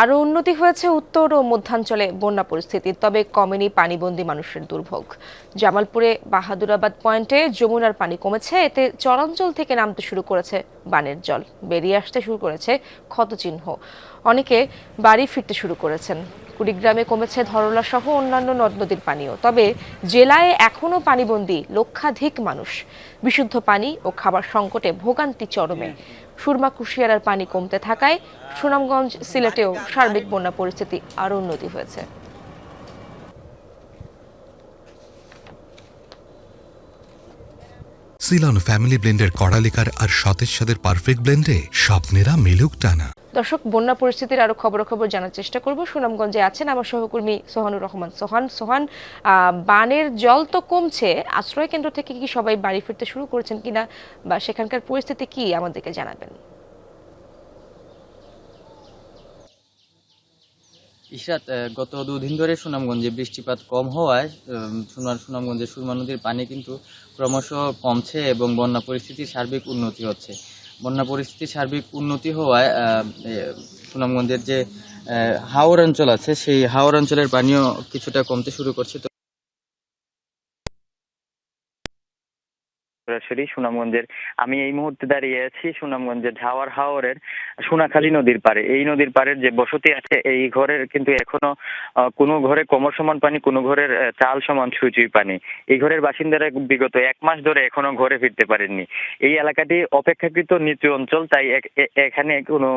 আরও উন্নতি হয়েছে উত্তর ও মধ্যাঞ্চলে বন্যা পরিস্থিতি, তবে কমেনি পানিবন্দী মানুষের দুর্ভোগ। জামালপুরে বাহাদুরাবাদ পয়েন্টে যমুনার পানি কমেছে, এতে চরাঞ্চল থেকে নামতে শুরু করেছে বানের জল। বেরিয়ে আসতে শুরু করেছে ক্ষতচিহ্ন। অনেকে বাড়ি ফিরতে শুরু করেছেন। কুড়িগ্রামে কমেছে ধরলা সহ অন্যান্য নদ নদীর পানিও। তবে জেলায় এখনও পানিবন্দী লক্ষাধিক মানুষ। বিশুদ্ধ পানি ও খাবার সংকটে ভোগান্তি চরমে। সুরমা কুশিয়ারার পানি কমতে থাকায় সুনামগঞ্জ সিলেটেও সার্বিক বন্যা পরিস্থিতি আরও উন্নতি হয়েছে। সিলন ফ্যামিলি ব্লেন্ডের কড়ালিকার আর সতেজ সাদের পারফেক্ট ব্লেন্ডে স্বপ্নেরা মেলুক টানা। দর্শক, বন্যা পরিস্থিতির আরও খবরাখবর জানার চেষ্টা করব। সুনামগঞ্জে আছেন আমার সহকর্মী সোহানুর রহমান। সোহান সোহান বানের জল তো কমছে, আশ্রয় কেন্দ্র থেকে কি সবাই বাড়ি ফিরতে শুরু করেছেন কিনা বা সেখানকার পরিস্থিতি কি, আমাদেরকে জানাবেন। ইশরাত গত দুদিন ধরে সুনামগঞ্জে বৃষ্টিপাত কম হওয়ায় সুনার সুনামগঞ্জের সুরমা নদীর পানি কিন্তু ক্রমশ কমছে এবং বন্যা পরিস্থিতির সার্বিক উন্নতি হচ্ছে। বন্যা পরিস্থিতি সার্বিক উন্নতি হওয়ায় সুনামগঞ্জের যে হাওর অঞ্চল আছে, সেই হাওর অঞ্চলের পানিও কিছুটা কমতে শুরু করছে। তো সরাসরি সুনামগঞ্জের, আমি এই মুহূর্তে দাঁড়িয়ে আছি সুনামগঞ্জের ঝাওয়ার হাওরের সোনাখালী নদীর পারে এই নদীর পাড়ের যে বসতি আছে, এই ঘরের কিন্তু এখনও কোনো ঘরে কোমর সমান পানি, কোনো ঘরের চাল সমান ছুঁই পানি। এই ঘরের বাসিন্দারা বিগত এক মাস ধরে এখনও ঘরে ফিরতে পারেননি। এই এলাকাটি অপেক্ষাকৃত নিচু অঞ্চল, তাই এখানে কোনো,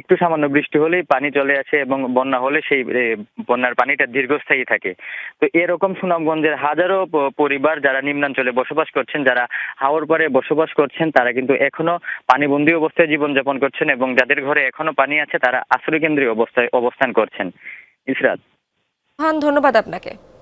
একটু সামান্য বৃষ্টি হলেই পানি চলে আসে এবং বন্যা হলে সেই বন্যার পানিটা দীর্ঘস্থায়ী থাকে। তো এরকম সুনামগঞ্জের হাজারো পরিবার যারা নিম্নাঞ্চলে বসবাস করছেন, যারা হাওর পাড়ে বসবাস করছেন, তারা কিন্তু এখনও পানিবন্দী অবস্থায় জীবনযাপন করছেন এবং যাদের ঘরে এখনও পানি আছে তারা আশ্রয় কেন্দ্রে অবস্থায় অবস্থান করছেন। ইসরাত। ধন্যবাদ আপনাকে।